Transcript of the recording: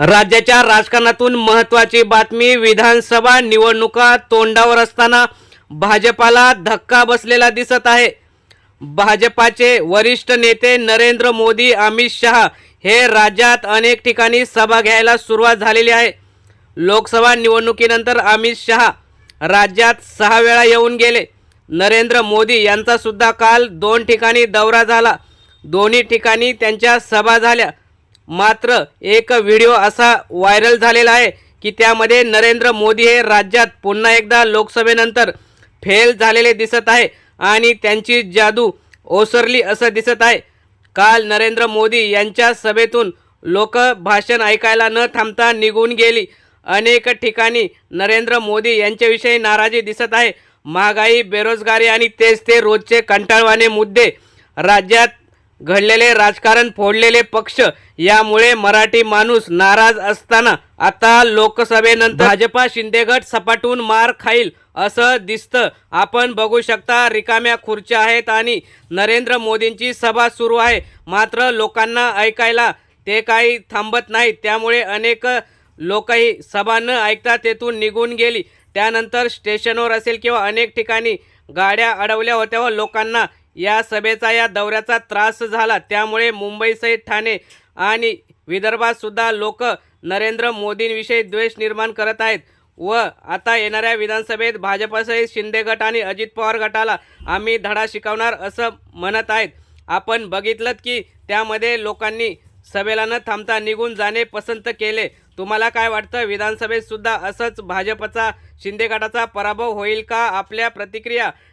राज्याच्या राजकारणातून महत्त्वाची बातमी विधानसभा निवडणुका तोंडावर असताना भाजपाला धक्का बसलेला दिसत आहे. भाजपाचे वरिष्ठ नेते नरेंद्र मोदी अमित शहा हे राज्यात अनेक ठिकाणी सभा घ्यायला सुरुवात झालेली आहे. लोकसभा निवडणुकीनंतर अमित शहा राज्यात सहा वेळा येऊन गेले. नरेंद्र मोदी यांचा सुद्धा काल दोन ठिकाणी दौरा झाला. दोन्ही ठिकाणी त्यांच्या सभा झाल्या. मात्र एक व्हिडिओ असा व्हायरल झालेला आहे की त्यामध्ये नरेंद्र मोदी हे राज्यात पुन्हा एकदा लोकसभेनंतर फेल झालेले दिसत आहे आणि त्यांची जादू ओसरली असं दिसत आहे. काल नरेंद्र मोदी यांच्या सभेतून लोक भाषण ऐकायला न थांबता निघून गेली. अनेक ठिकाणी नरेंद्र मोदी यांच्याविषयी नाराजी दिसत आहे. महागाई बेरोजगारी आणि तेच ते रोजचे कंटाळवाणे मुद्दे राज्यात घडलेले राजकारण फोडलेले पक्ष यामुळे मराठी माणूस नाराज असताना आता लोकसभेनंतर भाजपा शिंदेगट सपाटून मार खाईल असं दिसतं. आपण बघू शकता रिकाम्या खुर्च्या आहेत आणि नरेंद्र मोदींची सभा सुरू आहे. मात्र लोकांना ऐकायला ते काही थांबत नाहीत. त्यामुळे अनेक लोकही सभा न ऐकता तेथून निघून गेली. त्यानंतर स्टेशनवर असेल किंवा अनेक ठिकाणी गाड्या अडवल्या होत्या व लोकांना या सभेचा या दौऱ्याचा त्रास झाला. त्यामुळे मुंबईसहित ठाणे आणि विदर्भातसुद्धा लोक नरेंद्र मोदींविषयी द्वेष निर्माण करत आहेत व आता येणाऱ्या विधानसभेत भाजपसहित शिंदे गट आणि अजित पवार गटाला आम्ही धडा शिकवणार असं म्हणत आहेत. आपण बघितलं की त्यामध्ये लोकांनी सभेला न थांबता निघून जाणे पसंत केले. तुम्हाला काय वाटतं? विधानसभेतसुद्धा असंच भाजपचा शिंदे गटाचा पराभव होईल का? आपल्या प्रतिक्रिया